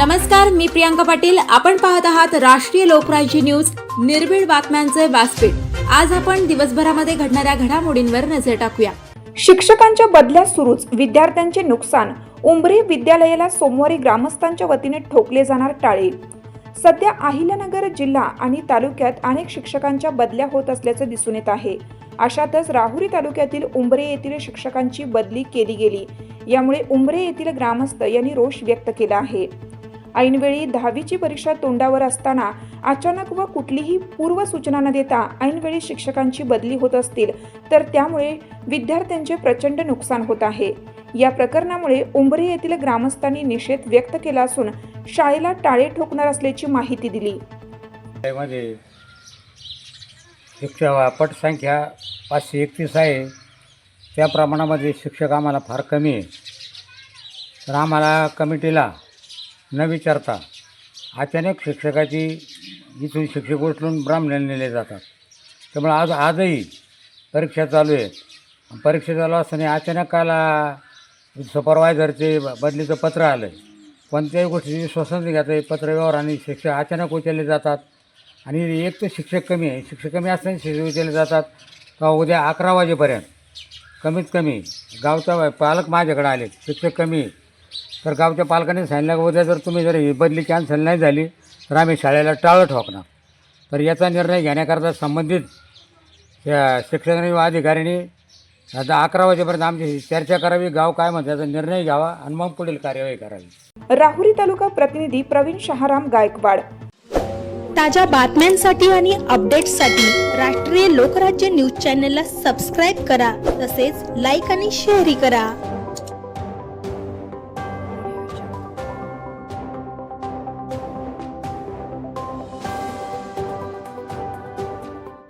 नमस्कार मी प्रियांका पाटील. आपण पाहत आहात राष्ट्रीय लोकराज्य न्यूज. निर्भीड बातम्यांचे व्यासपीठ. आज आपण दिवसभरामध्ये घडणाऱ्या घडामोडींवर नजर टाकूया. शिक्षकांच्या बदल्या सुरूच विद्यार्थ्यांचे नुकसान. उमरी विद्यालयाला सोमवारी ग्रामस्थांच्या वतीने ठोकले जाणार टाळे. सध्या अहिल्यानगर जिल्हा आणि तालुक्यात अनेक शिक्षकांच्या बदल्या होत असल्याचं दिसून येत आहे. अशातच राहुरी तालुक्यातील उंबरे येथील शिक्षकांची बदली केली गेली. यामुळे उंबरे येथील ग्रामस्थ यांनी रोष व्यक्त केला आहे. ऐनवेळी दहावीची परीक्षा तोंडावर असताना अचानक व कुठलीही पूर्वसूचना न देता ऐनवेळी शिक्षकांची बदली होत असतील तर त्यामुळे विद्यार्थ्यांचे प्रचंड नुकसान होत आहे. या प्रकरणामुळे उंबरे येथील ग्रामस्थांनी निषेध व्यक्त केला असून शाळेला टाळे ठोकणार असल्याची माहिती दिली. शिक्षा पटसंख्या पाचशे एकतीस आहे. त्या प्रमाणामध्ये शिक्षक आम्हाला फार कमी आहे. तर आम्हाला कमिटीला न विचारता अचानक शिक्षकाची इथून शिक्षक उचलून ब्राह्मणाला नेले जातात. त्यामुळे आज आजही परीक्षा चालू आहे. परीक्षा चालू असताना अचानक काला सुपरवायझरचे बदलीचं पत्र आलं आहे कोणत्याही गोष्टीची श्वसन घेतं आहे पत्रव्यवहार आणि शिक्षक अचानक उचलले जातात. आणि एक तर शिक्षक कमी आहे. शिक्षक कमी असताना शिक्षक उचलले जातात. का उद्या अकरा वाजेपर्यंत. कमीत कमी गावचा पालक माझ्याकडे आले शिक्षक कमी आहे. तर गावच्या पालकांनी सांगितलं की उद्या जर तुम्ही जर ही बदली कॅन्सल नाही झाली तर आम्ही शाळेला टाळं ठोकणार. तर याचा निर्णय घेण्याकरता संबंधित शिक्षकांनी व अधिकाऱ्यांनी आता अकरा वाजेपर्यंत आमची चर्चा करावी गाव काय म्हणते याचा निर्णय घ्यावा आणि मग पुढील कार्यवाही करावी. राहुरी तालुका प्रतिनिधी प्रवीण शहाराम गायकवाड. ताज्या बातम्यांसाठी आणि अपडेट्ससाठी राष्ट्रीय लोकराज्य न्यूज चॅनलला सबस्क्राईब करा तसेच लाईक आणि शेअरही करा.